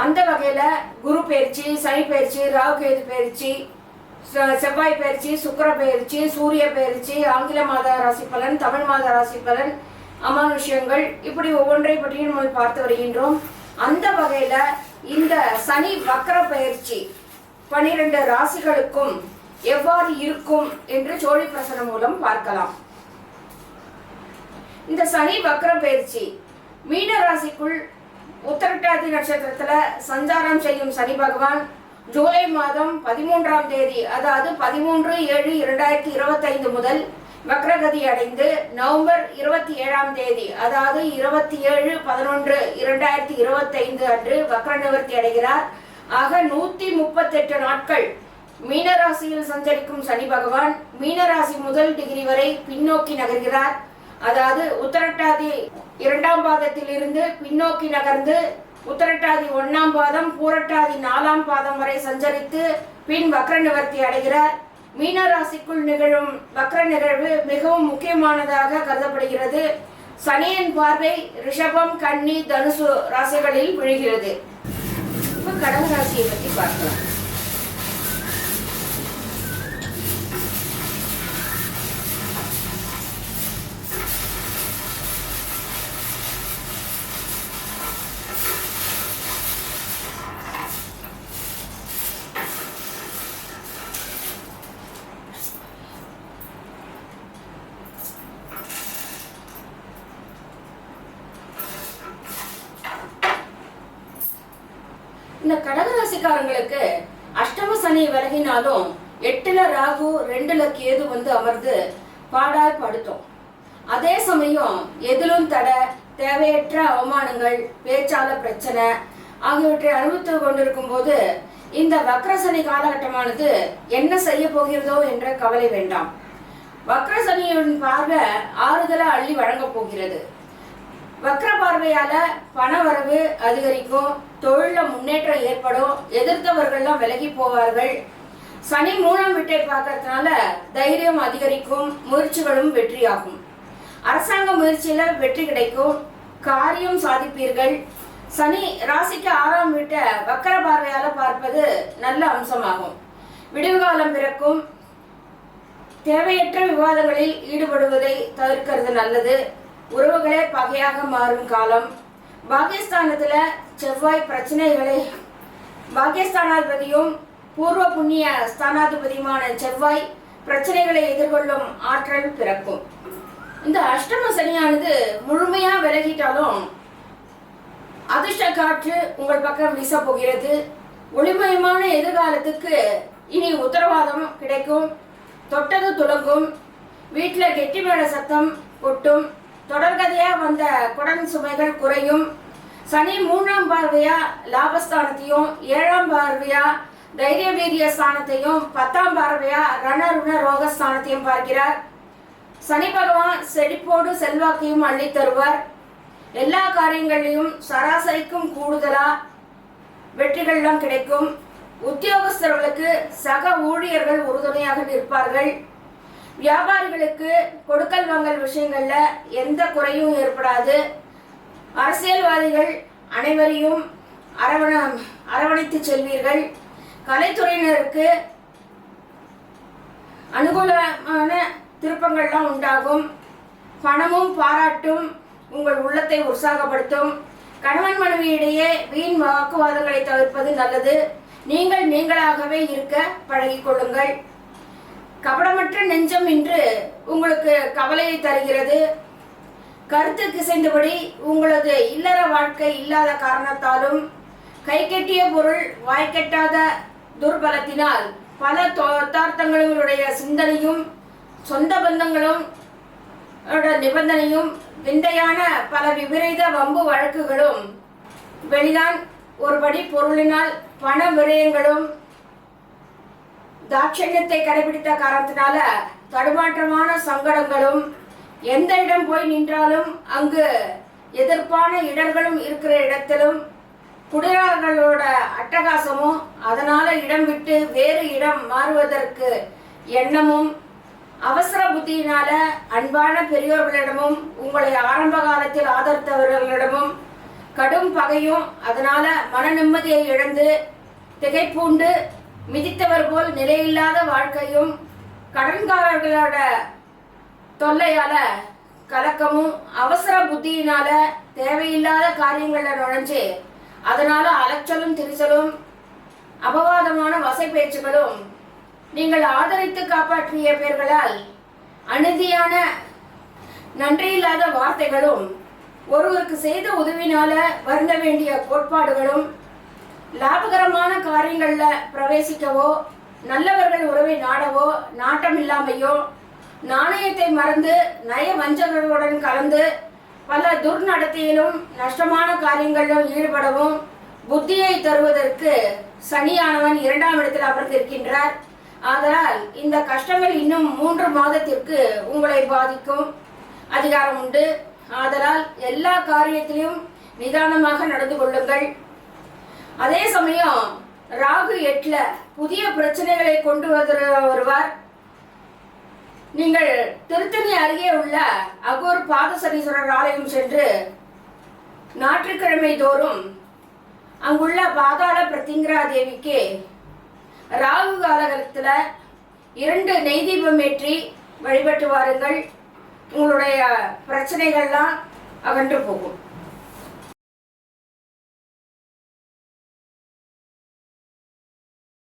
அந்த வகையில் குரு பயிற்சி சனி பயிற்சி ராகுகேது பயிற்சி செவ்வாய் பயிற்சி சுக்கிர பயிற்சி சூரிய பயிற்சி ஆங்கில மாத ராசி பலன் தமிழ் மாத ராசி பலன் அமானுஷ்யங்கள் இப்படி ஒவ்வொன்றை பற்றியும் நம்ம பார்த்து வருகின்றோம். அந்த வகையில் இந்த சனி வக்கர பயிற்சி பனிரெண்டு ராசிகளுக்கும் எவ்வாறு இருக்கும் என்று சோழி பிரசனம் மூலம் பார்க்கலாம். இந்த சனி வக்கர பயிற்சி மீன ராசிக்குள் உத்தரட்டாதி நட்சத்திரத்துல சஞ்சாரம் செய்யும் சனி பகவான் ஜூலை மாதம் பதிமூன்றாம் தேதி அதாவது பதிமூன்று ஏழு இரண்டாயிரத்தி இருபத்தைந்து முதல் வக்ரகதி அடைந்து நவம்பர் இருபத்தி ஏழாம் தேதி அதாவது இருபத்தி ஏழு பதினொன்று இரண்டாயிரத்தி இருபத்தைந்து அன்று வக்ர நிவர்த்தி அடைகிறார். ஆக நூத்தி முப்பத்தெட்டு நாட்கள் மீனராசியில் சஞ்சரிக்கும் சனி பகவான் மீனராசி முதல் டிகிரி வரை பின்னோக்கி நகர்கிறார். அதாவது உத்தரட்டாதி இரண்டாம் பாதத்தில் இருந்து பின்னோக்கி நகர்ந்து உத்தரட்டாதி ஒன்னாம் பாதம் பூரட்டாதி நாலாம் பாதம் வரை சஞ்சரித்து பின் வக்ர நிவர்த்தி அடைகிறார் மீன ராசிக்குள் நிகழும் வக்ர நிகழ்வு மிகவும் முக்கியமானதாக கருதப்படுகிறது. சனியின் பார்வை ரிஷபம் கன்னி தனுசு ராசிகளில் விழுகிறது. இப்ப கடக ராசியை பத்தி பார்க்கலாம். இந்த கடகராசிக்காரங்களுக்கு அஷ்டம சனி விலகினாலும் எட்டுல ராகு ரெண்டுல கேது வந்து அமர்ந்து பாடாய் படுத்தும். அதே சமயம் எதிலும் தடை தேவையற்ற அவமானங்கள் பேச்சால பிரச்சனை ஆகியவற்றை அனுபவித்து கொண்டிருக்கும் போது இந்த வக்ரசனி காலகட்டமானது என்ன செய்ய போகிறதோ என்ற கவலை வேண்டாம். வக்ரசனியின் பார்வை ஆறுதலா அள்ளி வழங்கப் போகிறது. வக்கர பார்வையால பண வரவு அதிகரிக்கும் தொழில முன்னேற்றம் ஏற்படும் எதிர்த்தவர்கள்லாம் விலகி போவார்கள். சனி மூலம் வீட்டை பார்க்கறதுனால தைரியம் அதிகரிக்கும் முயற்சிகளும் வெற்றியாகும். அரசாங்க முயற்சியில வெற்றி கிடைக்கும் காரியம் சாதிப்பீர்கள். சனி ராசிக்கு ஆறாம் வீட்டை வக்கர பார்வையால பார்ப்பது நல்ல அம்சமாகும். விடுவுகாலம் பிறக்கும். தேவையற்ற விவாதங்களில் ஈடுபடுவதை தவிர்க்கிறது நல்லது. உறவுகளே பகையாக மாறும் காலம். பாகிஸ்தானத்துல செவ்வாய் பிரச்சனைகளை பாகிஸ்தானாதிபதியும் பூர்வ புண்ணிய ஸ்தானாதிபதியுமான செவ்வாய் பிரச்சனைகளை எதிர்கொள்ளும் ஆற்றல் பிறக்கும். இந்த அஷ்டம சனியானது முழுமையா விலகிட்டாலும் அதிர்ஷ்ட காற்று உங்கள் பக்கம் வீச போகிறது. ஒளிமயமான எதிர்காலத்துக்கு இனி உத்தரவாதம் கிடைக்கும். தொட்டது துளங்கும். வீட்டில் கெட்டி மேல சத்தம் கொட்டும் தொடர்கதையாக வந்த குடன் சுமைகள் குறையும். சனி மூன்றாம் பார்வையா லாபஸ்தானத்தையும் ஏழாம் பார்வையா தைரிய வீரிய ஸ்தானத்தையும் பத்தாம் பார்வையா ரணருண ரோகஸ்தானத்தையும் பார்க்கிறார். சனி பகவான் செழிப்போடு செல்வாக்கையும் அள்ளி தருவார். எல்லா காரியங்களிலும் சராசரிக்கும் கூடுதலா வெற்றிகள்லாம் கிடைக்கும். உத்தியோகஸ்தர்களுக்கு சக ஊழியர்கள் உறுதுணையாக நிற்பார்கள். வியாபாரிகளுக்கு கொடுக்கல் வாங்கல் விஷயங்கள்ல எந்த குறையும் ஏற்படாது. அரசியல்வாதிகள் அனைவரையும் அரவண அரவணைத்து செல்வீர்கள். கலைத்துறையினருக்கு அனுகூலமான திருப்பங்கள்லாம் உண்டாகும். பணமும் பாராட்டும் உங்கள் உள்ளத்தை உற்சாகப்படுத்தும். கணவன் மனைவியிடையே வீண் வாக்குவாதங்களை தவிர்ப்பது நல்லது. நீங்கள் நீங்களாகவே இருக்க பழகிக் கொள்ளுங்கள். கபடமற்ற நெஞ்சம் இன்று உங்களுக்கு கவலையை தருகிறது. கருத்து கிசைந்தபடி உங்களது இல்லற வாழ்க்கை இல்லாத காரணத்தாலும் கைக்கெட்டிய பொருள் வாய்க்கெட்டாத துர்பலத்தினால் பல தோத்தார்த்தங்களுடைய சிந்தனையும் சொந்த பந்தங்களும் நிபந்தனையும் விந்தையான பல விபரீத வம்பு வழக்குகளும் வெளிதான் ஒருபடி பொருளினால் பண விரயங்களும் தாட்சண்யத்தை கடைபிடித்த காரணத்தினால தடுமாற்றமான சங்கடங்களும் எந்த இடம் போய் நின்றாலும் அங்கு எதிர்ப்பான இடர்களும் இருக்கிற இடத்திலும் குடியார்களோட அட்டகாசமும் அதனால இடம் விட்டு வேறு இடம் மாறுவதற்கு எண்ணமும் அவசர புத்தியினால அன்பான பெரியோர்களிடமும் உங்களை ஆரம்ப காலத்தில் ஆதரித்தவர்களிடமும் கடும் பகையும் அதனால மன நிம்மதியை இழந்து திகைப்பூண்டு மிதித்தவர் போல் நிலையில்லாத வாழ்க்கையும் கடன்காரர்களோட தொல்லையால கலக்கமும் அவசர புத்தியினால தேவையில்லாத காரியங்களை நுழைஞ்சு அதனால அலைச்சலும் திரிசலும் அபவாதமான வசை பேச்சுகளும் நீங்கள் ஆதரித்து காப்பாற்றிய பேர்களால் அநீதியான நன்றியில்லாத வார்த்தைகளும் ஒருவருக்கு செய்த உதவினால வருந்த வேண்டிய கோட்பாடுகளும் லாபகரமான காரியங்களில் பிரவேசிக்கவோ நல்லவர்கள் உறவை நாடவோ நாட்டம் இல்லாமையோ நாணயத்தை மறந்து நய வஞ்சகர்களுடன் கலந்து பல துர்நடத்தையிலும் நஷ்டமான காரியங்களிலும் ஈடுபடவும் புத்தியை தருவதற்கு சனியானவன் இரண்டாம் இடத்தில் அமர்ந்திருக்கின்றார். ஆதலால் இந்த கஷ்டங்கள் இன்னும் மூன்று மாதத்திற்கு உங்களை பாதிக்கும் அதிகாரம் உண்டு. ஆதலால் எல்லா காரியத்திலும் நிதானமாக நடந்து கொள்ளுங்கள். அதே சமயம் ராகு எட்ல புதிய பிரச்சனைகளை கொண்டு வருகிற வருவார். நீங்கள் திருத்தணி அருகே உள்ள அகோர் பாதசனீஸ்வரர் ஆலயம் சென்று ஞாயிற்றுக்கிழமை தோறும் அங்குள்ள பாதாள பிரத்திங்கரா தேவிக்கு ராகு காலகட்டத்தில் இரண்டு நெய் தீபம் ஏற்றி வழிபட்டு வாருங்கள். உங்களுடைய பிரச்சனைகள்லாம் அகன்று போகும்.